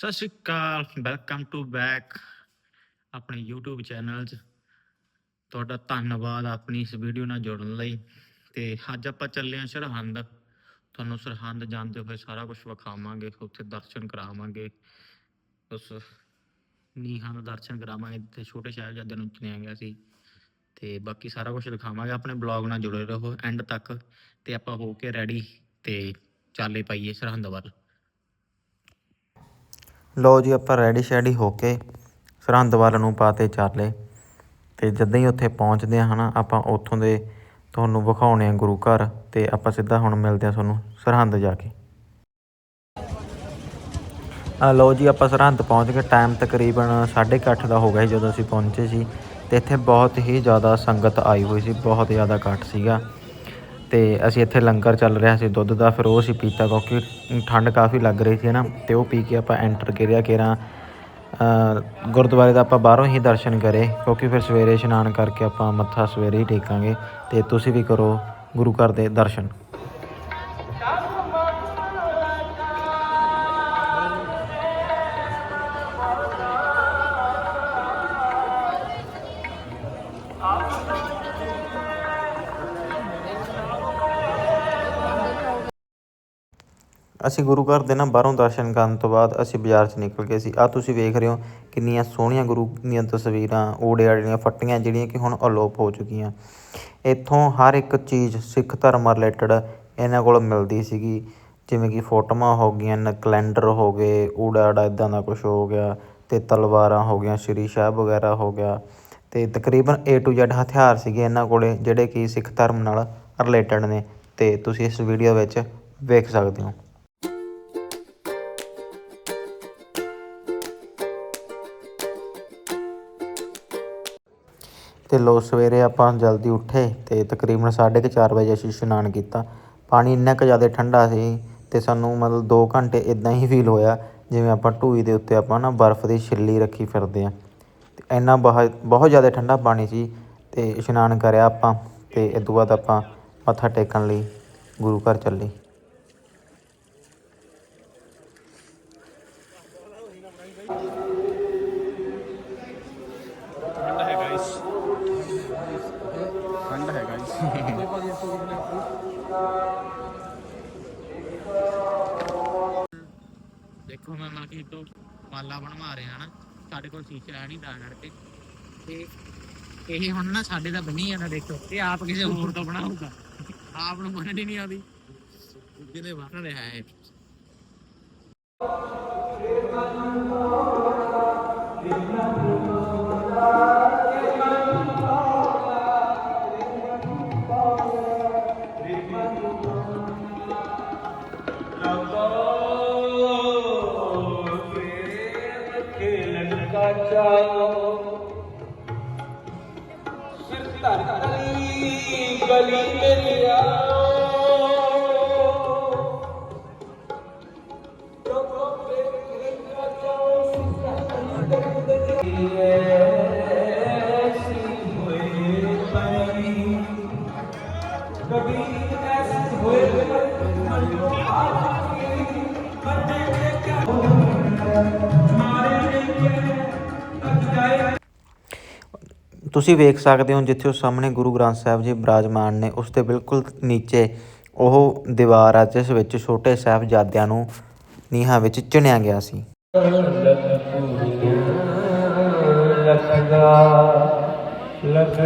ਸਤਿ ਸ਼੍ਰੀ ਅਕਾਲ ਵੈਲਕਮ ਟੂ ਬੈਕ ਆਪਣੇ YouTube ਚੈਨਲ 'ਚ। ਤੁਹਾਡਾ ਧੰਨਵਾਦ ਆਪਣੀ ਇਸ ਵੀਡੀਓ ਨਾਲ ਜੁੜਨ ਲਈ। ਤੇ ਅੱਜ ਆਪਾਂ ਚੱਲੇ ਹਾਂ ਸਰਹੰਦ। ਤੁਹਾਨੂੰ ਸਰਹੰਦ ਜਾਂਦੇ ਹੋਏ ਸਾਰਾ ਕੁਝ ਵਿਖਾਵਾਂਗੇ, ਉੱਥੇ ਦਰਸ਼ਨ ਕਰਾਵਾਂਗੇ। ਉਸ ਨੀਹਾਂ ਦੇ ਦਰਸ਼ਨ ਕਰਾਵਾਂਗੇ, ਜਿੱਥੇ ਛੋਟੇ ਸਾਹਿਬਜ਼ਾਦਿਆਂ ਨੂੰ ਚੁਣਿਆ ਗਿਆ ਸੀ। ਤੇ ਬਾਕੀ ਸਾਰਾ ਕੁਝ ਦਿਖਾਵਾਂਗੇ, ਆਪਣੇ ਬਲੌਗ ਨਾਲ ਜੁੜੇ ਰਹੋ ਐਂਡ ਤੱਕ। ਤੇ ਆਪਾਂ ਹੋ ਕੇ ਰੈਡੀ ਤੇ ਚਾਲੇ ਪਾਈਏ ਸਰਹੰਦ ਵੱਲ। ਲਓ ਜੀ, ਆਪਾਂ ਰੈਡੀ ਸ਼ੈਡੀ ਹੋ ਕੇ ਸਰਹੰਦ ਵੱਲ ਨੂੰ ਪਾਤੇ ਚਾਲੇ ਤੇ ਜਦੋਂ ਹੀ ਉੱਥੇ ਪਹੁੰਚਦੇ ਆ ਹਨਾ, ਆਪਾਂ ਉੱਥੋਂ ਦੇ ਤੁਹਾਨੂੰ ਵਿਖਾਉਣੇ ਆ ਗੁਰੂ ਘਰ ਤੇ ਆਪਾਂ ਸਿੱਧਾ ਹੁਣ ਮਿਲਦੇ ਆ ਤੁਹਾਨੂੰ ਸਰਹੰਦ ਜਾ ਕੇ। ਆ ਲੋ ਜੀ, ਆਪਾਂ ਸਰਹੰਦ ਪਹੁੰਚ ਗਏ। ਟਾਈਮ ਤਕਰੀਬਨ 8:30 ਦਾ ਹੋ ਗਿਆ ਸੀ ਜਦੋਂ ਅਸੀਂ ਪਹੁੰਚੇ ਸੀ ਤੇ ਇੱਥੇ ਬਹੁਤ ਹੀ ਜ਼ਿਆਦਾ ਸੰਗਤ ਆਈ ਹੋਈ ਸੀ, ਬਹੁਤ ਜ਼ਿਆਦਾ ਇਕੱਠ ਸੀਗਾ। ਤੇ ਅਸੀਂ ਇੱਥੇ ਲੰਗਰ ਚੱਲ ਰਿਹਾ ਸੀ, ਦੁੱਧ ਦਾ, ਫਿਰ ਉਹ ਅਸੀਂ ਪੀਤਾ ਕਿਉਂਕਿ ਠੰਡ ਕਾਫੀ ਲੱਗ ਰਹੀ ਸੀ ਨਾ, ਤੇ ਉਹ ਪੀ ਕੇ ਆਪਾਂ ਐਂਟਰ ਕਰਿਆ ਕੇਰਾਂ। ਗੁਰਦੁਆਰੇ ਦਾ ਆਪਾਂ ਬਾਹਰੋਂ ਹੀ ਦਰਸ਼ਨ ਕਰੇ, ਕਿਉਂਕਿ ਫਿਰ ਸਵੇਰੇ ਇਸ਼ਨਾਨ ਕਰਕੇ ਆਪਾਂ ਮੱਥਾ ਸਵੇਰੇ ਹੀ ਟੇਕਾਂਗੇ, ਤੇ ਤੁਸੀਂ ਵੀ ਕਰੋ ਗੁਰੂ ਘਰ ਦੇ ਦਰਸ਼ਨ। ਅਸੀਂ ਗੁਰੂ ਘਰ ਦੇ ਨਾ ਬਾਹਰੋਂ ਦਰਸ਼ਨ ਕਰਨ ਤੋਂ ਬਾਅਦ ਅਸੀਂ ਬਾਜ਼ਾਰ 'ਚ ਨਿਕਲ ਗਏ ਸੀ। ਆ ਤੁਸੀਂ ਵੇਖ ਰਹੇ ਹੋ ਕਿੰਨੀਆਂ ਸੋਹਣੀਆਂ ਗੁਰੂ ਦੀਆਂ ਤਸਵੀਰਾਂ, ਓੜੇ ਆੜੀਆਂ ਫੱਟੀਆਂ ਜਿਹੜੀਆਂ ਕਿ ਹੁਣ ਅਲੋਪ ਹੋ ਚੁੱਕੀਆਂ। ਇੱਥੋਂ ਹਰ ਇੱਕ ਚੀਜ਼ ਸਿੱਖ ਧਰਮ ਰਿਲੇਟਡ ਇਹਨਾਂ ਕੋਲ ਮਿਲਦੀ ਸੀਗੀ। ਜਿਵੇਂ ਕਿ ਫੋਟੋਆਂ ਹੋ ਗਈਆਂ, ਨ ਕੈਲੰਡਰ ਹੋ ਗਏ ਊੜਾ ਆੜਾ ਇਦਾਂ ਦਾ ਕੁਝ ਹੋ ਗਿਆ, ਤੇ ਤਲਵਾਰਾਂ ਹੋ ਗਈਆਂ, ਸ਼੍ਰੀ ਸ਼ਾਹ ਵਗੈਰਾ ਹੋ ਗਿਆ। ਤੇ ਤਕਰੀਬਨ A to Z ਹਥਿਆਰ ਸੀਗੇ ਇਹਨਾਂ ਕੋਲੇ, ਜਿਹੜੇ ਕਿ ਸਿੱਖ ਧਰਮ ਨਾਲ ਰਿਲੇਟਡ ਨੇ, ਤੇ ਤੁਸੀਂ ਇਸ ਵੀਡੀਓ ਵਿੱਚ ਵੇਖ ਸਕਦੇ ਹੋ। ਤੇ ਲੋ ਸਵੇਰੇ ਆਪਾਂ ਜਲਦੀ ਉੱਠੇ ਤੇ ਤਕਰੀਬਨ 4:30 ਵਜੇ ਅਸੀਂ ਇਸ਼ਨਾਨ ਕੀਤਾ। ਪਾਣੀ ਇੰਨਾ ਕੁ ਜ਼ਿਆਦਾ ਠੰਡਾ ਸੀ ਤੇ ਸਾਨੂੰ ਮਤਲਬ 2 ਘੰਟੇ ਇਦਾਂ ਹੀ ਫੀਲ ਹੋਇਆ ਜਿਵੇਂ ਆਪਾਂ ਢੂਈ ਦੇ ਉੱਤੇ ਆਪਾਂ ਨਾ ਬਰਫ਼ ਦੀ ਛਿੱਲੀ ਰੱਖੀ ਫਿਰਦੇ ਆ ਤੇ ਇੰਨਾ ਬਹੁਤ ਬਹੁਤ ਜ਼ਿਆਦਾ ਠੰਡਾ ਪਾਣੀ ਸੀ ਤੇ ਇਸ਼ਨਾਨ ਕਰਿਆ ਆਪਾਂ ਤੇ ਇਸ ਤੋਂ ਬਾਅਦ ਆਪਾਂ ਮੱਥਾ ਟੇਕਣ ਲਈ ਗੁਰੂ ਘਰ ਚੱਲੇ। ਤੋਂ ਮਾਲਾ ਬਣਵਾ ਰਿਹਾ ਨਾ ਸਾਡੇ ਕੋਲ ਸ਼ੀਸ਼ਾ ਹੈ ਨਹੀਂ ਤਾਂ ਕਰਕੇ ਤੇ। ਇਹ ਹੁਣ ਨਾ ਸਾਡੇ ਦਾ ਬਣੀ ਜਾਂਦਾ ਦੇਖੋ, ਇਹ ਆਪ ਕਿਸੇ ਹੋਰ ਤੋਂ ਬਣਾਊਗਾ। ਆਪ ਨੂੰ ਮੰਨ ਨਹੀਂ ਆਉਂਦੀ। ਜਿਹਨੇ ਬਣ ਰਿਹਾ ਹੈ Ciao. ਤੁਸੀਂ ਵੇਖ ਸਕਦੇ ਹੋ ਜਿੱਥੇ ਉਹ ਸਾਹਮਣੇ ਗੁਰੂ ਗ੍ਰੰਥ ਸਾਹਿਬ ਜੀ ਬਿਰਾਜਮਾਨ ਨੇ ਉਸ ਦੇ ਬਿਲਕੁਲ ਨੀਚੇ ਉਹ ਦੀਵਾਰ ਆ ਜਿਸ ਵਿੱਚ ਛੋਟੇ ਸਾਹਿਬਜ਼ਾਦਿਆਂ ਨੂੰ ਨੀਹਾਂ ਵਿੱਚ ਚਿਣਿਆ ਗਿਆ ਸੀ ਲਖਦਾ ਲਖ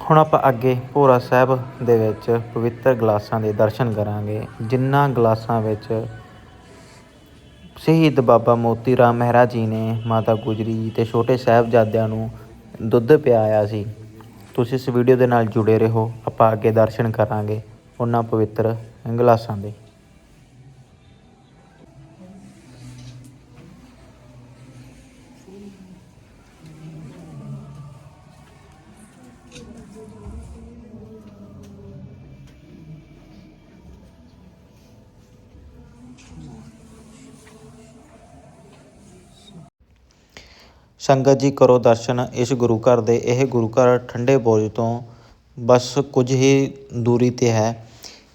ਹੁਣ ਆਪਾਂ ਅੱਗੇ ਭੋਰਾ ਸਾਹਿਬ ਦੇ ਵਿੱਚ ਪਵਿੱਤਰ ਗਲਾਸਾਂ ਦੇ ਦਰਸ਼ਨ ਕਰਾਂਗੇ ਜਿਨ੍ਹਾਂ ਗਲਾਸਾਂ ਵਿੱਚ ਸ਼ਹੀਦ ਬਾਬਾ ਮੋਤੀ ਰਾਮ ਮਹਿਰਾ ਜੀ ਨੇ ਮਾਤਾ ਗੁਜਰੀ ਜੀ ਤੇ ਛੋਟੇ ਸਾਹਿਬਜ਼ਾਦਿਆਂ ਨੂੰ ਦੁੱਧ ਪਿਆਇਆ ਸੀ। ਤੁਸੀਂ ਇਸ ਵੀਡੀਓ ਦੇ ਨਾਲ ਜੁੜੇ ਰਹੋ, ਆਪਾਂ ਅੱਗੇ ਦਰਸ਼ਨ ਕਰਾਂਗੇ ਉਹਨਾਂ ਪਵਿੱਤਰ ਗਲਾਸਾਂ ਦੇ। ਸੰਗਤ ਜੀ ਕਰੋ ਦਰਸ਼ਨ ਇਸ ਗੁਰੂ ਘਰ ਦੇ। ਇਹ ਗੁਰੂ ਘਰ ਠੰਡੇ ਬੁਰਜ ਤੋਂ ਬਸ ਕੁਝ ਹੀ ਦੂਰੀ ਤੇ ਹੈ।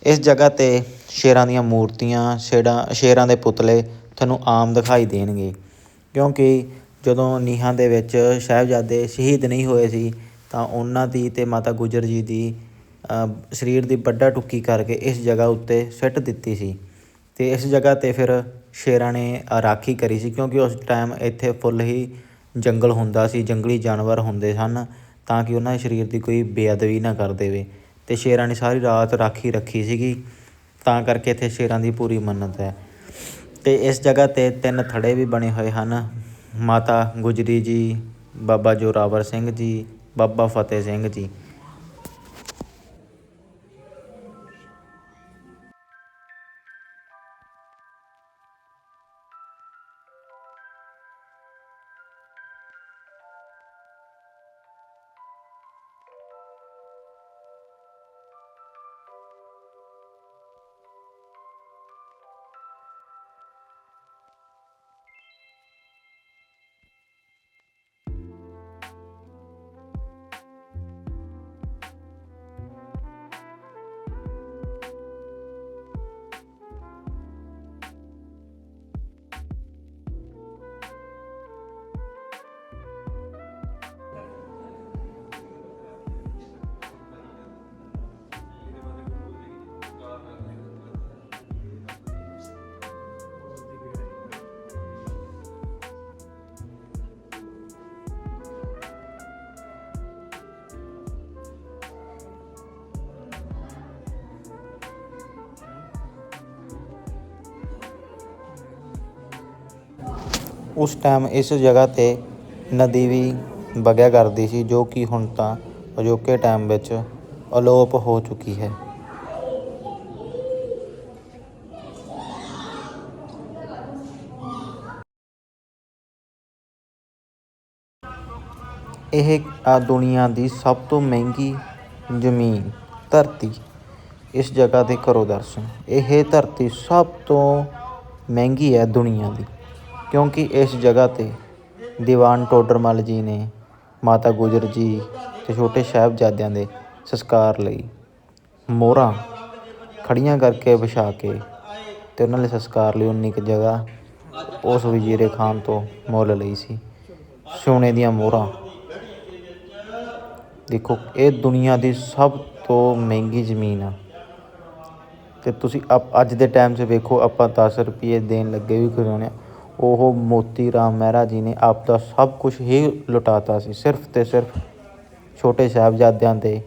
ਇਸ ਜਗ੍ਹਾ ਤੇ ਸ਼ੇਰਾਂ ਦੀਆਂ ਮੂਰਤੀਆਂ ਸ਼ੇਰਾਂ ਸ਼ੇਰਾਂ ਦੇ ਪੁਤਲੇ ਤੁਹਾਨੂੰ ਆਮ ਦਿਖਾਈ ਦੇਣਗੇ। ਕਿਉਂਕਿ ਜਦੋਂ ਨੀਹਾਂ ਦੇ ਵਿੱਚ ਸਾਹਿਬਜ਼ਾਦੇ ਸ਼ਹੀਦ ਨਹੀਂ ਹੋਏ ਸੀ, ਤਾਂ ਉਹਨਾਂ ਦੀ ਤੇ ਮਾਤਾ ਗੁਜਰ ਜੀ ਦੀ ਸਰੀਰ ਦੀ ਵੱਡਾ ਟੁੱਕੀ ਕਰਕੇ ਇਸ ਜਗ੍ਹਾ ਉੱਤੇ ਸਿੱਟ ਦਿੱਤੀ ਸੀ। ਤੇ ਇਸ ਜਗ੍ਹਾ ਤੇ ਫਿਰ ਸ਼ੇਰਾਂ ਨੇ ਰਾਖੀ ਕਰੀ ਸੀ, ਕਿਉਂਕਿ ਉਸ ਟਾਈਮ ਇੱਥੇ ਫੁੱਲ ਹੀ ਜੰਗਲ ਹੁੰਦਾ ਸੀ, ਜੰਗਲੀ ਜਾਨਵਰ ਹੁੰਦੇ ਸਨ ਤਾਂ ਕਿ ਉਹਨਾਂ ਦੇ ਸਰੀਰ ਦੀ ਕੋਈ ਬੇਅਦਬੀ ਨਾ ਕਰ ਦੇਵੇ। ਅਤੇ ਸ਼ੇਰਾਂ ਨੇ ਸਾਰੀ ਰਾਤ ਰਾਖੀ ਰੱਖੀ ਸੀਗੀ, ਤਾਂ ਕਰਕੇ ਇੱਥੇ ਸ਼ੇਰਾਂ ਦੀ ਪੂਰੀ ਮੰਨਤ ਹੈ। ਅਤੇ ਇਸ ਜਗ੍ਹਾ ਤੇ ਤਿੰਨ ਥੜੇ ਵੀ ਬਣੇ ਹੋਏ ਹਨ। ਮਾਤਾ ਗੁਜਰੀ ਜੀ, ਬਾਬਾ ਜੋਰਾਵਰ ਸਿੰਘ ਜੀ, ਬਾਬਾ ਫਤਿਹ ਸਿੰਘ ਜੀ। ਉਸ ਟਾਈਮ ਇਸ ਜਗ੍ਹਾ ਤੇ ਨਦੀ ਵੀ ਵਗਿਆ ਕਰਦੀ ਸੀ, ਜੋ ਕਿ ਹੁਣ ਤਾਂ ਅਜੋਕੇ ਟਾਈਮ ਵਿੱਚ ਅਲੋਪ ਹੋ ਚੁੱਕੀ ਹੈ। ਇਹ ਆ ਦੁਨੀਆ ਦੀ ਸਭ ਤੋਂ ਮਹਿੰਗੀ ਜ਼ਮੀਨ, ਧਰਤੀ। ਇਸ ਜਗ੍ਹਾ ਤੇ ਕਰੋ ਦਰਸ਼ਨ। ਇਹ ਧਰਤੀ ਸਭ ਤੋਂ ਮਹਿੰਗੀ ਹੈ ਦੁਨੀਆ ਦੀ। ਕਿਉਂਕਿ ਇਸ ਜਗ੍ਹਾ ਤੇ ਦੀਵਾਨ ਟੋਡਰਮੱਲ ਜੀ ਨੇ, ਮਾਤਾ ਗੁਜਰ ਜੀ ਅਤੇ ਛੋਟੇ ਸਾਹਿਬਜ਼ਾਦਿਆਂ ਦੇ ਸੰਸਕਾਰ ਲਈ ਮੋਹਰਾਂ ਖੜ੍ਹੀਆਂ ਕਰਕੇ ਵਿਛਾ ਕੇ ਅਤੇ ਉਹਨਾਂ ਦੇ ਸੰਸਕਾਰ ਲਈ ਉਨੀ ਕੁ ਜਗ੍ਹਾ ਉਸ ਵਜ਼ੀਰੇ ਖਾਨ ਤੋਂ ਮੁੱਲ ਲਈ ਸੀ। ਸੋਨੇ ਦੀਆਂ ਮੋਹਰਾਂ। ਦੇਖੋ, ਇਹ ਦੁਨੀਆ ਦੀ ਸਭ ਤੋਂ ਮਹਿੰਗੀ ਜ਼ਮੀਨ ਆ। ਤੇ ਤੁਸੀਂ ਅਪ- ਅੱਜ ਦੇ ਟਾਈਮ 'ਚ ਵੇਖੋ, ਆਪਾਂ 10 ਰੁਪਏ ਦੇਣ ਲੱਗੇ ਵੀ ਕਰਾਉਣੇ ਆ ਉਹ ਮੋਤੀ ਰਾਮ ਮਹਿਰਾ ਜੀ ਨੇ ਆਪ ਦਾ ਸਭ ਕੁਝ ਹੀ ਲੁਟਾਤਾ ਸੀ, ਸਿਰਫ ਤੇ ਸਿਰਫ ਛੋਟੇ ਸਾਹਿਬਜ਼ਾਦਿਆਂ ਤੇ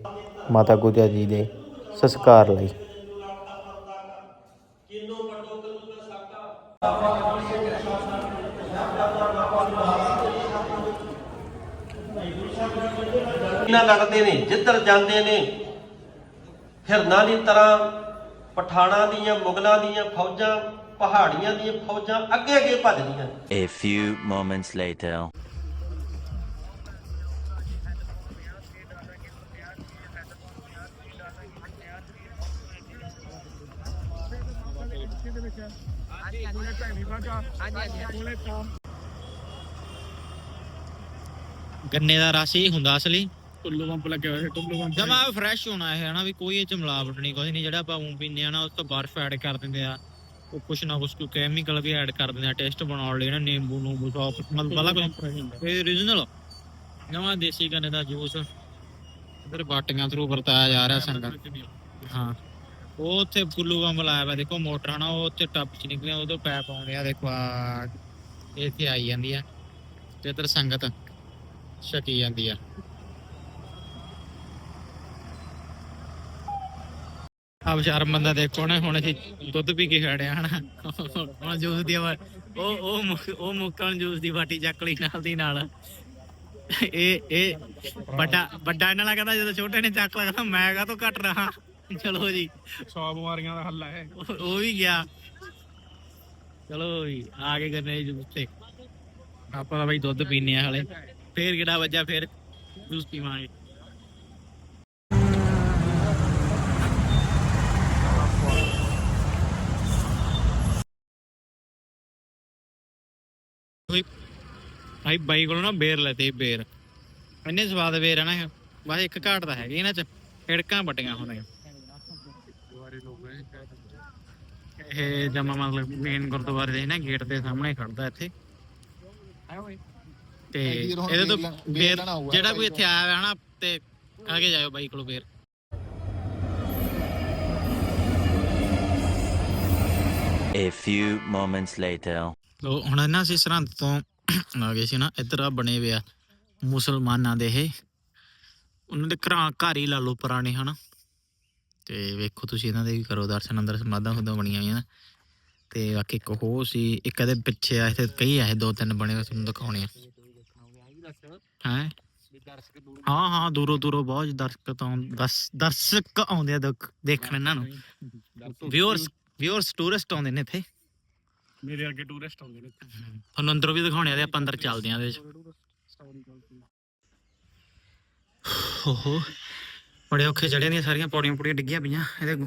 ਮਾਤਾ ਗੁਜਰ ਜੀ ਦੇ ਸੰਸਕਾਰ ਲਈ। ਇਹਨਾਂ ਲੜਦੇ ਨੇ, ਜਿੱਧਰ ਜਾਂਦੇ ਨੇ ਹਿਰਨਾਂ ਦੀ ਤਰ੍ਹਾਂ, ਪਠਾਣਾਂ ਦੀਆਂ, ਮੁਗਲਾਂ ਦੀਆਂ ਫੌਜਾਂ ਪਹਾੜੀਆਂ ਦੀਆਂ ਫੌਜਾਂ ਅੱਗੇ ਅੱਗੇ ਭੱਜਦੀਆਂ। A few moments later. ਗੰਨੇ ਦਾ ਰਸ ਹੀ ਹੁੰਦਾ ਅਸਲੀ। ਟੁੱਲੂ ਪੰਪ ਲੱਗਿਆ ਹੋਇਆ ਟੁੱਲੂ ਪੰਪ। ਜਮਾ ਫਰੈਸ਼ ਹੋਣਾ ਹੈ ਹਨਾ ਵੀ ਕੋਈ ਇਹ ਚ ਮਿਲਾਵਟ ਨਹੀਂ ਕੁਝ ਨਹੀਂ ਜਿਹੜਾ ਆਪਾਂ ਊਂ ਪੀਂਦੇ ਆ ਨਾ ਉਸ ਤੋਂ ਬਰਫ ਐਡ ਕਰ ਦਿੰਦੇ ਆ। ਉਹ ਕੁਛ ਨਾ ਕੁਛ ਕੈਮੀਕਲ ਵੀ ਐਡ ਕਰ ਦਿੰਦੇ ਆ ਟੇਸਟ ਬਣਾਉਣ ਲਈ ਨਾ ਨਿੰਬੂ ਨੂੰ ਸੌਫ ਮਤਲਬ ਬਲਾ ਕੁਛ। ਇਹ origignal ਜਮਾ ਦੇਸੀ ਗੰਨੇ ਦਾ ਜੂਸ ਇਧਰ ਬਾਟੀਆਂ ਥਰੂ ਵਰਤਾਇਆ ਜਾ ਰਿਹਾ ਸੰਗਤ। ਹਾਂ। ਉਹ ਉੱਥੇ ਕੁੱਲੂ ਬੰਬ ਲਾਇਆ ਵਾ ਦੇਖੋ ਮੋਟਰ ਹਨਾ ਉਹ ਉੱਥੇ ਟੱਪ ਚ ਨਿਕਲਿਆ ਉਦੋਂ ਪੈਪ ਆਉਂਦੇ ਆ ਦੇਖੋ ਆ ਇੱਥੇ ਆਈ ਜਾਂਦੀ ਆ। ਤੇ ਇੱਧਰ ਸੰਗਤ ਛਕੀ ਜਾਂਦੀ ਆ। ਆ ਵਿਚਾਰ ਬੰਦਾ ਦੇਖੋ ਨਾ ਹੁਣ ਅਸੀਂ ਦੁੱਧ ਪੀ ਕੇ ਖੜਿਆ ਹਨਾ? ਹੁਣ ਜੂਸ ਦੀ ਉਹ ਉਹ ਮੁੱਕ- ਉਹ ਮੁੱਕਣ ਜੂਸ ਦੀ ਬਾਟੀ ਚੱਕ ਲਈ ਨਾਲ ਦੀ ਨਾਲ। ਇਹ ਇਹ ਵੱਡਾ ਵੱਡਾ ਇਹਨਾਂ ਨਾਲ ਕਹਿੰਦਾ ਜਦੋਂ ਛੋਟੇ ਨੇ ਚੱਕ ਕਹਿੰਦਾ ਮੈਂ ਕਾ ਤੋਂ ਘਟ ਰਹਾ? ਚਲੋ ਜੀ। 100 ਬਿਮਾਰੀਆਂ ਦਾ ਹੱਲ ਹੈ ਉਹ ਉਹ ਵੀ ਗਿਆ। ਚਲੋ ਜੀ ਆ ਕੇ ਕਰਨੇ ਜੂਸ ਤੇ। ਆਪਾਂ ਤਾਂ ਬਈ ਦੁੱਧ ਪੀਨੇ ਆ ਹਲੇ। ਫੇਰ ਕਿਹੜਾ ਵੱਜਾ ਫੇਰ ਜੂਸ ਪੀਵਾਂਗੇ। ਭਾਈ ਬਾਈ ਕੋਲੋਂ ਨਾ ਬੇਰ ਲੈਤੇ ਬੇਰ। ਇੰਨੇ ਸਵਾਦ ਬੇਰ ਆ ਨਾ ਬਸ ਇੱਕ ਘਾਟ ਤਾਂ ਹੈਗੀ ਇਹਨਾਂ ਚ ਹਿੜਕਾਂ ਵੱਡੀਆਂ ਹੋਣਗੀਆਂ ਇਹ ਜਮਾ ਮਤਲਬ ਮੇਨ ਗੁਰਦੁਆਰੇ ਦੇ ਨਾ ਗੇਟ ਦੇ ਸਾਹਮਣੇ ਖੜਦਾ ਇੱਥੇ। ਤੇ ਇਹਦੇ ਤੋਂ ਬੇਰ ਜਿਹੜਾ ਕੋਈ ਇੱਥੇ ਆਇਆ ਹੋਇਆ ਨਾ ਤੇ ਆ ਕੇ ਜਾਇਓ ਬਾਈ ਕੋਲੋਂ ਬੇਰ। A few moments later. ਲੋ ਹੁਣ ਨਾ ਅਸੀਂ ਸਰਹੰਦ ਤੋਂ ਆ ਗਏ ਸੀ ਨਾ ਇੱਧਰ ਆ ਬਣੇ ਹੋਏ ਆ ਮੁਸਲਮਾਨਾਂ ਦੇ ਇਹ। ਉਹਨਾਂ ਦੇ ਘਰਾਂ ਘਰ ਹੀ ਲਾ ਲਓ ਪੁਰਾਣੇ ਹਨ? ਤੇ ਵੇਖੋ ਤੁਸੀਂ ਇਹਨਾਂ ਦੇ ਵੀ ਕਰੋ ਦਰਸ਼ਨ ਅੰਦਰ ਸਮਾਧਾਂ ਖੁਦਾਂ ਬਣੀਆਂ ਹੋਈਆਂ ਤੇ ਬਾਕੀ ਇੱਕ ਹੋ ਸੀ ਇੱਕ ਇਹਦੇ ਪਿੱਛੇ ਆ ਇੱਥੇ ਕਈ ਆ ਇਹ ਦੋ ਤਿੰਨ ਬਣੇ ਹੋਏ ਤੁਹਾਨੂੰ ਦਿਖਾਉਣੇ ਆ। ਹੈ? ਹਾਂ ਹਾਂ ਦੂਰੋਂ ਦੂਰੋਂ ਬਹੁਤ ਦਰਸ਼ਕ ਤੋਂ ਦਰਸ਼ਕ ਆਉਂਦੇ ਆ ਦੇਖ- ਦੇਖਣ ਇਹਨਾਂ ਨੂੰ। ਵਿਊਅਰਸ ਵਿਊਅਰਸ ਟੂਰਿਸਟ ਆਉਂਦੇ ਨੇ ਇੱਥੇ। ਮੇਰੇ ਅੱਗੇ ਟੂਰਿਸਟ ਆਉਂਦੇ ਨੇ ਤੁਹਾਨੂੰ ਅੰਦਰੋਂ ਵੀ ਦਿਖਾਉਣੇ ਆ ਤੇ ਆਪਾਂ ਅੰਦਰ ਚੱਲਦੇ ਆਂ ਇਹਦੇ ਵਿੱਚ। ਓਹੋ ਬੜੇ ਔਖੇ ਚੜ੍ਹੇ ਦੀਆਂ ਸਾਰੀਆਂ ਪੌੜੀਆਂ ਪੌੜੀਆਂ ਡਿੱਗੀਆਂ ਪਈਆਂ ਇਹਦੇ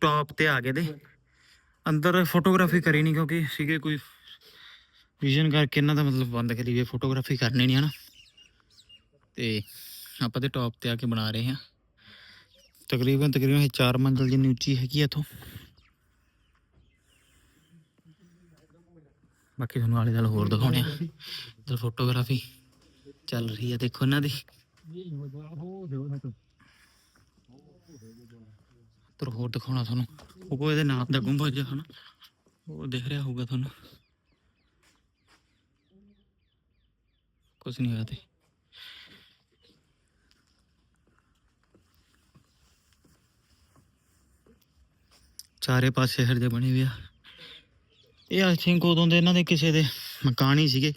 ਟੌਪ ਤੇ ਆ ਗਏ ਦੇ ਅੰਦਰ ਫੋਟੋਗ੍ਰਾਫੀ ਕਰੀ ਨਹੀਂ ਕਿਉਂਕਿ ਸੀਗੇ ਕੋਈ ਵਿਜ਼ਨ ਕਰਕੇ ਇਹਨਾਂ ਦਾ ਮਤਲਬ ਬੰਦ ਕਰੀ ਵੀ ਫੋਟੋਗ੍ਰਾਫੀ ਕਰਨੀ ਨਹੀਂ ਹਨਾ। ਤੇ ਆਪਾਂ ਤੇ ਟੌਪ ਤੇ ਆ ਕੇ ਬਣਾ ਰਹੇ ਹਾਂ। ਤਕਰੀਬਨ ਤਕਰੀਬਨ ਇਹ 4 ਮੰਜ਼ਲ ਜਿੰਨੀ ਉੱਚੀ ਹੈਗੀ ਆ ਇੱਥੋਂ। ਬਾਕੀ ਤੁਹਾਨੂੰ ਆਲੇ ਦੁਆਲੇ ਹੋਰ ਦਿਖਾਉਣੇ ਆ। ਇਧਰ ਫੋਟੋਗ੍ਰਾਫੀ ਚੱਲ ਰਹੀ ਆ ਦੇਖੋ ਇਹਨਾਂ ਦੀ। ਇਧਰ ਹੋਰ ਦਿਖਾਉਣਾ ਤੁਹਾਨੂੰ। ਉਹ ਇਹਦੇ ਨਾਲ ਦਾ ਗੁੰਬਦ ਜਿਹਾ ਹਨਾ। ਉਹ ਦਿਖ ਰਿਹਾ ਹੋਊਗਾ ਤੁਹਾਨੂੰ। ਕੁਝ ਨਹੀਂ ਹੋਇਆ ਤੇ। ਚਾਰੇ ਪਾਸੇ ਹਰ ਦੇ ਬਣੇ ਹੋਏ ਆ। ਇਹ ਆਈ ਥਿੰਕ ਉਦੋਂ ਦੇ ਇਹਨਾਂ ਦੇ ਕਿਸੇ ਦੇ ਮਕਾਨ ਹੀ ਸੀਗੇ।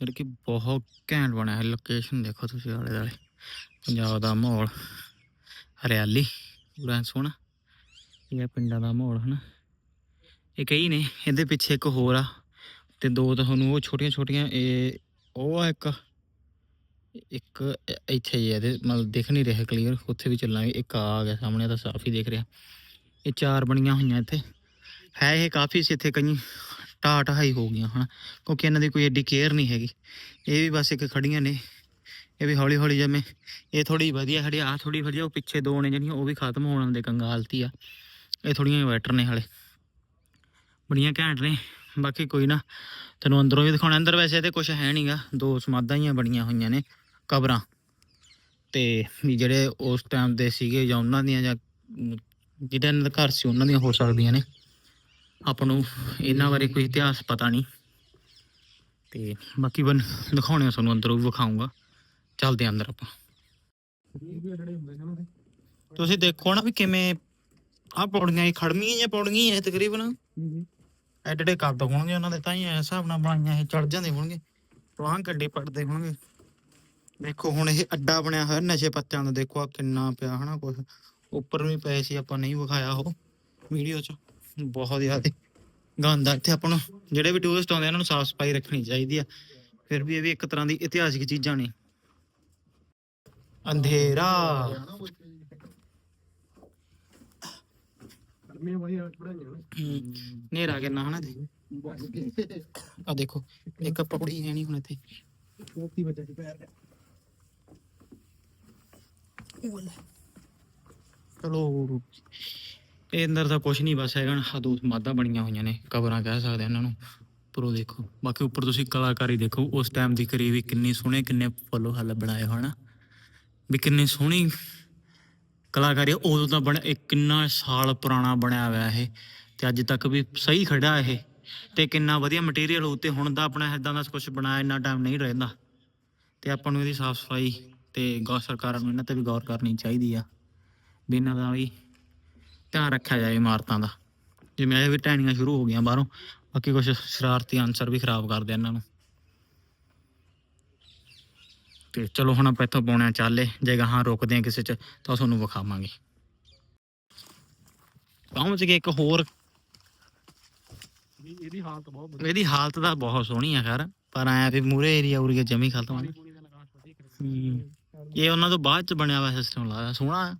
ਜਿਹੜੇ ਕਿ ਬਹੁਤ ਘੈਂਟ ਬਣਿਆ ਹੈ ਲੋਕੇਸ਼ਨ ਦੇਖੋ ਤੁਸੀਂ ਆਲੇ ਦੁਆਲੇ। ਪੰਜਾਬ ਦਾ ਮਾਹੌਲ, ਹਰਿਆਲੀ, ਪੂਰਾ ਸੋਹਣਾ। ਇਹ ਆ ਪਿੰਡਾਂ ਦਾ ਮਾਹੌਲ, ਹਨਾ। ਇਹ ਕਈ ਨੇ, ਇਹਦੇ ਪਿੱਛੇ ਇੱਕ ਹੋਰ ਆ ਤੇ ਦੋ ਤੁਹਾਨੂੰ ਉਹ ਛੋਟੀਆਂ ਛੋਟੀਆਂ ਇਹ ਉਹ ਆ ਇੱਕ ਇੱਕ ਇੱਥੇ ਹੀ ਆ ਇਹਦੇ, ਮਤਲਬ ਦਿਖ ਨਹੀਂ ਰਿਹਾ ਕਲੀਅਰ ਉੱਥੇ ਵੀ ਚੱਲਾਂਗੇ। ਇੱਕ ਆ ਗਿਆ, ਸਾਹਮਣੇ ਤਾਂ ਸਾਫ਼ ਹੀ ਦਿਖ ਰਿਹਾ। ਇਹ ਚਾਰ ਬਣੀਆਂ ਹੋਈਆਂ ਇੱਥੇ। ਹੈ ਇਹ ਕਾਫੀ ਸੀ ਇੱਥੇ ਕਈ ਢਾਹ ਢਾਈ ਹੋ ਗਈਆਂ ਹਨ। ਕਿਉਂਕਿ ਇਹਨਾਂ ਦੀ ਕੋਈ ਐਡੀ ਕੇਅਰ ਨਹੀਂ ਹੈਗੀ। ਇਹ ਵੀ ਬਸ ਇੱਕ ਖੜੀਆਂ ਨੇ ਇਹ ਵੀ ਹੌਲੀ ਹੌਲੀ ਜਿਵੇਂ ਇਹ ਥੋੜੀ ਵਧੀਆ ਖੜੀ ਆ ਥੋੜੀ ਵਧੀਆ ਉਹ ਪਿੱਛੇ ਦੋ ਨੇ ਜਿਹੜੀਆਂ ਉਹ ਵੀ ਖਤਮ ਹੋਣ ਦੇ ਕੰਗਾਲਤੀ ਆ। ਇਹ ਥੋੜੀਆਂ ਇਨਵਰਟਰ ਨੇ ਹਲੇ। ਬੜੀਆਂ ਘੈਂਟ ਨੇ ਬਾਕੀ ਕੋਈ ਨਾ ਤੈਨੂੰ ਅੰਦਰੋਂ ਵੀ ਦਿਖਾਉਣਾ। ਅੰਦਰ ਵੈਸੇ ਤੇ ਕੁਝ ਹੈ ਨਹੀਂਗਾ ਦੋ ਸਮਾਧਾਂ ਹੀ ਬਣੀਆਂ ਹੋਈਆਂ ਨੇ ਕਬਰਾਂ। ਤੇ ਵੀ ਜਿਹੜੇ ਉਸ ਟਾਈਮ ਦੇ ਸੀਗੇ ਜਾਂ ਉਹਨਾਂ ਦੀਆਂ ਜਾਂ ਅਮ, ਜਿਹਦੇ ਨਾਲ ਘਰ ਸੀ ਉਹਨਾਂ ਦੀਆਂ ਹੋ ਸਕਦੀਆਂ ਨੇ। ਆਪਾਂ ਨੂੰ ਇਹਨਾਂ ਬਾਰੇ ਕੋਈ ਇਤਿਹਾਸ ਪਤਾ ਨਹੀਂ। ਤੇ ਬਾਕੀ ਬਨ ਦਿਖਾਉਣੇ ਤੁਹਾਨੂੰ ਅੰਦਰੋਂ ਵਿਖਾਉਂਗਾ ਚੱਲਦੇ ਅੰਦਰ ਆਪਾਂ। ਤੁਸੀਂ ਦੇਖੋ ਨਾ ਵੀ ਕਿਵੇਂ ਆ ਪੌੜੀਆਂ ਹੀ ਖੜਮੀਆਂ ਜਾਂ ਪੌੜੀਆਂ ਹੀ ਤਕਰੀਬਨ। ਐਡੇ ਕੱਦ ਹੋਣਗੇ ਉਹਨਾਂ ਦੇ ਤਾਂ ਹੀ ਇਸ ਹਿਸਾਬ ਨਾਲ ਬਣਾਈਆਂ ਇਹ ਚੜ ਜਾਂਦੇ ਹੋਣਗੇ। ਵਾਹਾਂ ਗੱਡੇ ਪੜਦੇ ਹੋਣਗੇ। ਦੇਖੋ ਹੁਣ ਇਹ ਅੱਡਾ ਬਣਿਆ ਹੋਇਆ, ਨਸ਼ੇ ਪੱਤਿਆਂ ਦਾ ਦੇਖੋ ਆ ਕਿੰਨਾ ਪਿਆ ਹਨਾ ਕੁਝ ਉੱਪਰ ਵੀ ਪਏ ਸੀ, ਆਪਾਂ ਨਹੀਂ ਵਿਖਾਇਆ ਉਹ ਵੀਡੀਓ 'ਚ। ਬਹੁਤ ਜ਼ਿਆਦਾ ਗੰਦਾ ਇੱਥੇ ਆਪਾਂ ਨੂੰ ਜਿਹੜੇ ਵੀ ਟੂਰਿਸਟ ਆਉਂਦੇ ਇਹਨਾਂ ਨੂੰ ਸਾਫ਼ ਸਫ਼ਾਈ ਰੱਖਣੀ ਚਾਹੀਦੀ ਆ। ਫਿਰ ਵੀ ਇਹ ਵੀ ਇੱਕ ਤਰ੍ਹਾਂ ਦੀ ਇਤਿਹਾਸਿਕ ਚੀਜ਼ਾਂ ਨੇ। ਅੰਧੇਰਾ। ਨੇਰਾ ਕਿੰਨਾ ਹਨਾ ਜੀ ਆ ਦੇਖੋ, ਇੱਕ ਪਕੜੀ ਹੈ ਨਹੀਂ ਹੁਣ ਇੱਥੇ। ਚਲੋ ਇਹ ਅੰਦਰ ਤਾਂ ਕੁਝ ਨਹੀਂ ਬਸ ਹੈਗਾ ਨਾ ਦੋ ਮਾਦਾ ਬਣੀਆਂ ਹੋਈਆਂ ਨੇ, ਕਬਰਾਂ ਕਹਿ ਸਕਦੇ ਆ ਇਹਨਾਂ ਨੂੰ ਉੱਪਰੋਂ ਦੇਖੋ, ਬਾਕੀ ਉੱਪਰ ਤੁਸੀਂ ਕਲਾਕਾਰੀ ਦੇਖੋ, ਉਸ ਟਾਈਮ ਦੀ ਕਰੀ ਵੀ ਕਿੰਨੀ ਸੋਹਣੇ, ਕਿੰਨੇ ਫੁੱਲ ਹੱਲ ਬਣਾਏ ਹੋਣ ਵੀ ਕਿੰਨੀ ਸੋਹਣੀ ਕਲਾਕਾਰੀ ਆ। ਉਦੋਂ ਤਾਂ ਬਣ, ਇਹ ਕਿੰਨਾ ਸਾਲ ਪੁਰਾਣਾ ਬਣਿਆ ਹੋਇਆ ਇਹ, ਤੇ ਅੱਜ ਤੱਕ ਵੀ ਸਹੀ ਖੜਾ ਇਹ, ਤੇ ਕਿੰਨਾ ਵਧੀਆ ਮਟੀਰੀਅਲ ਹੋਊ, ਤੇ ਹੁਣ ਦਾ ਆਪਣਾ ਇਦਾਂ ਦਾ ਕੁਝ ਬਣਾਇਆ, ਇੰਨਾ ਟਾਈਮ ਨਹੀਂ ਰਹਿੰਦਾ ਤੇ ਆਪਾਂ ਨੂੰ ਇਹਦੀ ਸਾਫ਼ ਸਫ਼ਾਈ ਤੇ ਗੌਰ ਸਰਕਾਰਾਂ ਨੂੰ ਇਹਨਾਂ ਤੇ ਵੀ ਗੌਰ ਕਰਨੀ ਚਾਹੀਦੀ ਆ, ਵੀ ਇਹਨਾਂ ਦਾ ਵੀ ਧਿਆਨ ਰੱਖਿਆ ਜਾਏ ਇਮਾਰਤਾਂ ਦਾ। ਜਿਵੇਂ ਇਹ ਵੀ ਢਹਿਣੀਆਂ ਸ਼ੁਰੂ ਹੋ ਗਈਆਂ ਬਾਹਰੋਂ ਬਾਕੀ ਕੁਝ ਸ਼ਰਾਰਤੀ ਅਨਸਰ ਵੀ ਖਰਾਬ ਕਰਦੇ ਇਹਨਾਂ ਨੂੰ। ਤੇ ਚਲੋ ਹੁਣ ਆਪਾਂ ਇੱਥੋਂ ਪਾਉਣੇ ਆ ਚਾਲੇ ਜੇ ਗਾਹਾਂ ਰੁਕਦੇ ਆ ਕਿਸੇ ਚ ਤਾਂ ਤੁਹਾਨੂੰ ਵਿਖਾਵਾਂਗੇ। ਪਹੁੰਚ ਗਏ ਇੱਕ ਹੋਰ। ਇਹਦੀ- ਹਾਲਤ ਬਹੁਤ ਵਧੀਆ ਇਹਦੀ ਹਾਲਤ ਤਾਂ ਬਹੁਤ ਸੋਹਣੀ ਆ ਖੈਰ ਪਰ ਆਇਆ ਵੀ ਮੂਰੇ ਏਰੀਆ ਉਰੀਆ ਜਮੀ ਖਤਮ ਆ। ਇਹ ਉਹਨਾਂ ਤੋਂ ਬਾਅਦ ਚ ਬਣਿਆ ਹੋਇਆ ਸਿਸਟਮ ਲੱਗਦਾ ਸੋਹਣਾ।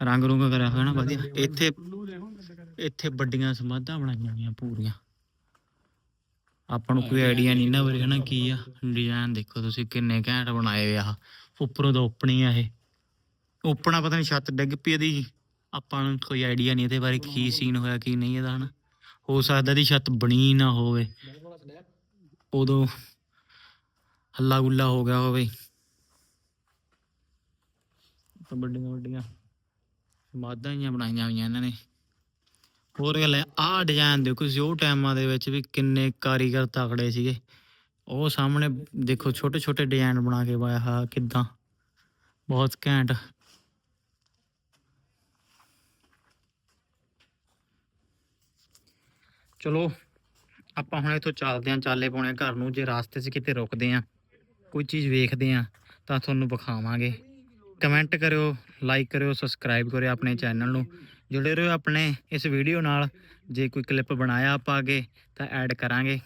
ਰੰਗ ਰੁੰਗ ਕਰਿਆ ਹੋਇਆ ਨਾ ਵਧੀਆ। ਇੱਥੇ ਦੇ ਇੱਥੇ ਵੱਡੀਆਂ ਸਮਾਧਾਂ ਬਣਾਈਆਂ ਹੋਈਆਂ ਪੂਰੀਆਂ। ਆਪਾਂ ਨੂੰ ਕੋਈ ਆਈਡੀਆ ਨਹੀਂ ਨਾ ਬਾਰੇ ਹਨਾ ਕੀ ਆ? ਡਿਜ਼ਾਈਨ ਦੇਖੋ ਤੁਸੀਂ ਕਿੰਨੇ ਘੈਂਟ ਬਣਾਏ ਹੋਏ ਆ। ਉੱਪਰੋਂ ਦਾ ਓਪਨਿੰਗ ਆ ਇਹ। ਓਪਨਾ ਪਤਾ ਨਹੀਂ ਛੱਤ ਡਿੱਗ ਪਈ ਇਹਦੀ। ਆਪਾਂ ਨੂੰ ਕੋਈ ਆਈਡੀਆ ਨਹੀਂ ਇਹਦੇ ਬਾਰੇ ਕੀ ਸੀਨ ਹੋਇਆ ਕੀ ਨਹੀਂ ਇਹਦਾ ਹਨਾ। ਹੋ ਸਕਦਾ ਇਹਦੀ ਛੱਤ ਬਣੀ ਨਾ ਹੋਵੇ। ਉਦੋਂ ਹੱਲਾ ਗੁੱਲਾ ਹੋ ਗਿਆ ਹੋਵੇ। ਤਾਂ ਵੱਡੀਆਂ ਵੱਡੀਆਂ ਸਮਾਧਾਂ ਹੀ ਬਣਾਈਆਂ ਹੋਈਆਂ ਇਹਨਾਂ ਨੇ। ਹੋਰ ਗੱਲ ਹੈ, ਆਹ ਡਿਜ਼ਾਈਨ ਦੇਖੋ ਤੁਸੀਂ ਉਹ ਟਾਈਮਾਂ ਦੇ ਵਿੱਚ ਵੀ ਕਿੰਨੇ ਕਾਰੀਗਰ ਤਕੜੇ ਸੀਗੇ। ਉਹ ਸਾਹਮਣੇ ਦੇਖੋ ਛੋਟੇ ਛੋਟੇ ਡਿਜ਼ਾਈਨ ਬਣਾ ਕੇ ਪਾਇਆ ਹਾ ਕਿਦਾਂ? ਬਹੁਤ ਘੈਂਟ। ਚਲੋ, ਆਪਾਂ ਹੁਣ ਇੱਥੋਂ ਚੱਲਦੇ ਆਂ ਚਾਲੇ ਪਾਉਣੇ ਘਰ ਨੂੰ। ਜੇ ਰਾਸਤੇ 'ਚ ਕਿਤੇ ਰੁਕਦੇ ਆਂ ਕੋਈ ਚੀਜ਼ ਵੇਖਦੇ ਆਂ ਤਾਂ ਤੁਹਾਨੂੰ ਵਿਖਾਵਾਂਗੇ। ਕਮੈਂਟ ਕਰਿਓ ਲਾਈਕ ਕਰਿਓ, ਸਬਸਕ੍ਰਾਈਬ ਕਰਿਓ ਆਪਣੇ ਚੈਨਲ ਨੂੰ। ਜੁੜੇ ਰਹੋ ਆਪਣੇ ਇਸ ਵੀਡੀਓ ਨਾਲ। ਜੇ ਕੋਈ ਕਲਿੱਪ ਬਣਾਇਆ ਆਪਾਂ ਅੱਗੇ, ਤਾਂ ਐਡ ਕਰਾਂਗੇ।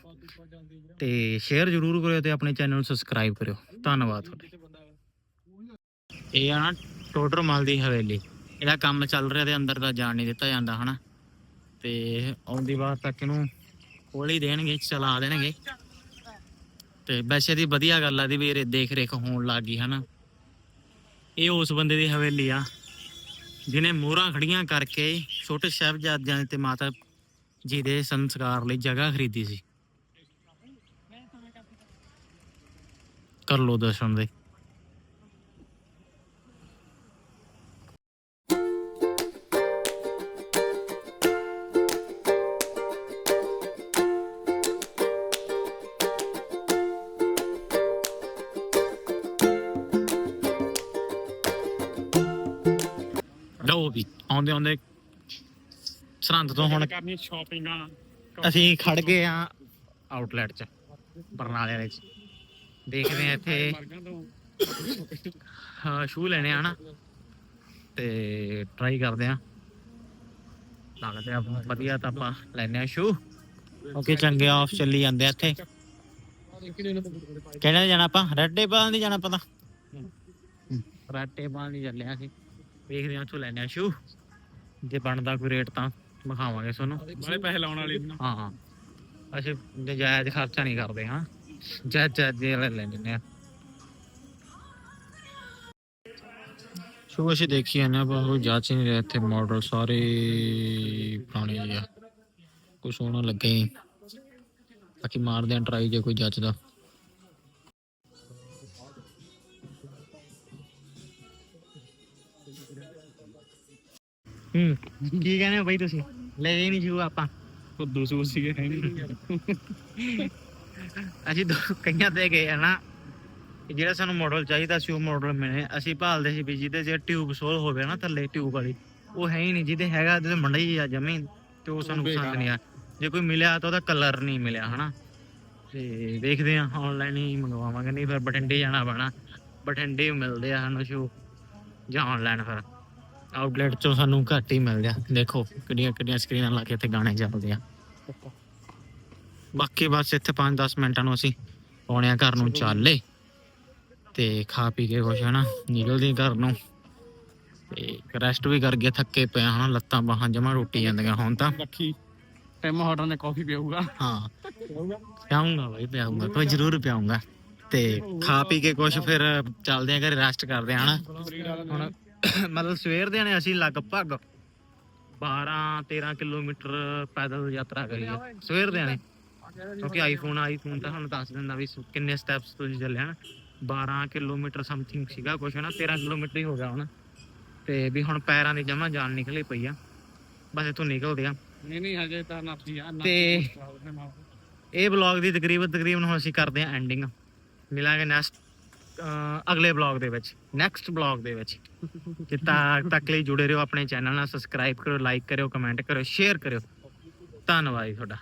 ਤੇ ਸ਼ੇਅਰ ਜ਼ਰੂਰ ਕਰਿਓ ਤੇ ਆਪਣੇ ਚੈਨਲ ਨੂੰ ਸਬਸਕ੍ਰਾਈਬ ਕਰਿਓ। ਧੰਨਵਾਦ ਤੁਹਾਡਾ। ਇਹ ਆ ਨਾ ਟੋਡਰ ਮਲ ਦੀ ਹਵੇਲੀ। ਇਹਦਾ ਕੰਮ ਚੱਲ ਰਿਹਾ ਤੇ ਅੰਦਰ ਦਾ ਜਾਣ ਨਹੀਂ ਦਿੱਤਾ ਜਾਂਦਾ, ਹਨਾ? ਤੇ ਆਉਂਦੀ ਵਾਰ ਤੱਕ ਇਹਨੂੰ ਖੋਲ ਹੀ ਦੇਣਗੇ, ਚਲਾ ਦੇਣਗੇ। ਤੇ ਵੈਸੇ ਦੀ ਵਧੀਆ ਗੱਲ ਆ ਦੀ ਵੀ ਇਹ ਦੇਖ ਰੇਖ ਹੋਣ ਲੱਗ ਗਈ, ਹਨਾ? ਇਹ ਉਸ ਬੰਦੇ ਦੀ ਹਵੇਲੀ ਆ, ਜਿਹਨੇ ਮੋਹਰਾਂ ਖੜੀਆਂ ਕਰਕੇ ਛੋਟੇ ਸਾਹਿਬਜ਼ਾਦਿਆਂ ਤੇ ਮਾਤਾ ਜੀ ਦੇ ਸੰਸਕਾਰ ਲਈ ਜਗ੍ਹਾ ਖਰੀਦੀ ਸੀ। ਕਰ ਲੋ ਦਰਸ਼ਨ ਦੇ। ਆਉਂਦੇ ਆਉਂਦੇ ਸਰਹੰਦ ਤੋਂ ਹੁਣ ਕਰਨੀ ਸ਼ਾਪਿੰਗਾਂ ਅਸੀਂ ਖੜ ਗਏ ਆ ਆਊਟਲੈਟ 'ਚ ਬਰਨਾਲੇ ਵਾਲੇ 'ਚ ਦੇਖਦੇ ਆ ਇੱਥੇ। ਹਾਂ ਸ਼ੂ ਲੈਣੇ ਆ ਨਾ। ਤੇ ਟਰਾਈ ਕਰਦੇ ਆ ਲੱਗਦੇ ਆ ਵਧੀਆ ਤਾਂ ਆਪਾਂ ਲੈਣੇ ਆ ਸ਼ੂ ਓਕੇ ਚੰਗੇ ਆਫ ਚੱਲੀ ਜਾਂਦੇ ਆ ਇੱਥੇ। ਕਿਹੜੇ ਜਾਣਾ ਆਪਾਂ? ਰੈੱਡ ਟੇਬਲ ਨਹੀਂ ਜਾਣਾ ਪਤਾ ਰੈੱਡ ਟੇਬਲ ਨਹੀਂ ਚੱਲਿਆ ਸੀ ਵੇਖਦੇ ਆ ਉੱਥੋਂ ਲੈਣੇ ਆ ਸ਼ੂ ਜੇ ਬਣਦਾ ਕੋਈ ਰੇਟ ਤਾਂ ਵਿਖਾਵਾਂਗੇ ਤੁਹਾਨੂੰ। ਬੜੇ ਪੈਸੇ ਲਾਉਣ ਵਾਲੇ ਨੇ। ਹਾਂ ਹਾਂ। ਅਸੀਂ ਨਜਾਇਜ਼ ਖਰਚਾ ਨਹੀਂ ਕਰਦੇ ਹਾਂ। ਜਾਇਜ਼ ਜਾਇਜ਼ ਦੇ ਲੈ ਲੈਂਦੇ ਆ। ਸ਼ੋ ਅਸੀਂ ਦੇਖੀ ਨਾ ਪਰ ਉਹ ਜਾਂਚ ਹੀ ਨਹੀਂ ਰਿਹਾ ਇੱਥੇ ਮਾਡਲ ਸਾਰੇ ਪੁਰਾਣੇ ਜਿਹੇ ਆ। ਕੁਛ ਸੋਹਣਾ ਲੱਗੇ ਬਾਕੀ ਮਾਰਦੇ ਆ ਟਰਾਈ ਜੇ ਕੋਈ ਜੱਚਦਾ। ਹੂੰ। ਕੀ ਕਹਿੰਦੇ ਹੋ ਬਈ ਤੁਸੀਂ? ਲੈ ਗਏ ਨਹੀਂ ਸ਼ੂ ਆਪਾਂ। ਖੁੱਦੂ ਸੂ ਸੀਗੇ ਹੈ ਨਹੀਂ ਅਸੀਂ ਦੋ ਕਈਆਂ ਤੇ ਗਏ ਆ ਨਾ ਕਿ ਜਿਹੜਾ ਸਾਨੂੰ ਮਾਡਲ ਚਾਹੀਦਾ ਸੀ ਉਹ ਮਾਡਲ ਮਿਲੇ। ਅਸੀਂ ਭਾਲਦੇ ਸੀ ਵੀ ਜਿਹਦੇ ਜੇ ਟਿਊਬ ਸੋਲ ਹੋਵੇ ਨਾ ਥੱਲੇ ਟਿਊਬ ਵਾਲੀ ਉਹ ਹੈ ਹੀ ਨਹੀਂ। ਜਿਹਦੇ ਹੈਗਾ ਤੇ ਮੰਡੀ ਆ ਜਮੀ ਤੇ ਉਹ ਸਾਨੂੰ ਪਸੰਦ ਨਹੀਂ ਆ। ਜੇ ਕੋਈ ਮਿਲਿਆ ਤਾਂ ਉਹਦਾ ਕਲਰ ਨਹੀਂ ਮਿਲਿਆ ਹਨਾ। ਤੇ ਦੇਖਦੇ ਆ ਆਨਲਾਈਨ ਹੀ ਮੰਗਵਾਵਾਂਗੇ ਨਹੀਂ ਫਿਰ ਬਠਿੰਡੇ ਜਾਣਾ ਪੈਣਾ। ਬਠਿੰਡੇ ਹੀ ਮਿਲਦੇ ਆ ਸਾਨੂੰ ਸ਼ੂ ਜਾਂ ਆਨਲਾਈਨ ਫਿਰ। ਆਊਟਲੈਟ ਚੋਂ ਸਾਨੂੰ ਘੱਟ ਹੀ ਮਿਲਦੇ ਆ ਦੇਖੋ ਕਿੰਨੀਆਂ ਕਿੰਨੀਆਂ ਸਕਰੀਨਾਂ ਲਾ ਕੇ ਇੱਥੇ ਗਾਣੇ ਚੱਲਦੇ ਆ। ਬਾਕੀ ਬਸ ਇੱਥੇ 5-10 ਮਿੰਟਾਂ ਨੂੰ ਅਸੀਂ ਆਉਣੇ ਆ ਘਰ ਨੂੰ ਚੱਲੇ ਤੇ ਖਾ ਪੀ ਕੇ ਕੁਛ ਹਨਾ ਨਿਕਲਦੇ ਘਰ ਨੂੰ। ਤੇ ਰੈਸਟ ਵੀ ਕਰ ਗਏ ਥੱਕੇ ਪਏ ਹਨਾ ਲੱਤਾਂ ਬਾਹਾਂ ਜਮਾ ਰੋਟੀ ਜਾਂਦੀਆਂ ਹੁਣ ਤਾਂ। ਟੈਮ ਹਾਰਡਰ ਨੇ ਕਾਫੀ ਪੀਊਗਾ। ਹਾਂ। ਪਿਆਉਂਗਾ ਭਾਈ ਪਿਆਉਂਗਾ ਕੋਈ ਜ਼ਰੂਰ ਪਿਆਉਂਗਾ ਤੇ ਖਾ ਪੀ ਕੇ ਕੁਛ ਫਿਰ ਚੱਲਦੇ ਆ ਘਰੇ ਰੈਸਟ ਕਰਦੇ ਆ ਹਨਾ। ਹੁਣ ਮਤਲਬ ਸਵੇਰ ਦੇ ਨੇ ਅਸੀਂ ਲਗਭਗ 12 13 ਕਿਲੋਮੀਟਰ ਪੈਦਲ ਯਾਤਰਾ ਕਰੀ ਆ। ਸਵੇਰ ਦੇ ਨੇ। ਕਿਉਂਕਿ ਆਈਫੋਨ ਆਈਫੋਨ ਤਾਂ ਸਾਨੂੰ ਦੱਸ ਦਿੰਦਾ ਵੀ ਕਿੰਨੇ ਸਟੈਪਸ ਤੁਸੀਂ ਚੱਲੇ ਹਨ 12 ਕਿਲੋਮੀਟਰ ਸਮਥਿੰਗ ਸੀਗਾ ਕੁਛ ਨਾ 13 ਕਿਲੋਮੀਟਰ ਹੀ ਹੋ ਗਿਆ ਹੁਣ। ਤੇ ਵੀ ਹੁਣ ਪੈਰਾਂ ਦੀ ਜਮਾ ਜਾਨ ਨਿਕਲੀ ਪਈ ਆ। ਬਸ ਇੱਥੋਂ ਨਿਕਲਦੇ ਆ। ਨਹੀਂ ਨਹੀਂ ਹਜੇ ਤਾਂ ਨਫਜੀ ਆ ਤੇ- ਇਹ ਵਲੌਗ ਦੀ ਤਕਰੀਬਨ ਤਕਰੀਬਨ ਹੁਣ ਅਸੀਂ ਕਰਦੇ ਹਾਂ ਐਂਡਿੰਗ ਮਿਲਾਂਗੇ ਨੈਕਸਟ ਅਗਲੇ ਵਲੌਗ ਦੇ ਵਿੱਚ ਨੈਕਸਟ ਵਲੌਗ ਦੇ ਵਿੱਚ। ਜਿੱਦਾਂ ਤੱਕ ਲਈ ਜੁੜੇ ਰਹੋ ਆਪਣੇ ਚੈਨਲ ਨਾਲ ਸਬਸਕ੍ਰਾਈਬ ਕਰੋ ਲਾਈਕ ਕਰਿਓ ਕਮੈਂਟ ਕਰਿਓ ਸ਼ੇਅਰ ਕਰਿਓ। ਧੰਨਵਾਦ ਜੀ ਤੁਹਾਡਾ।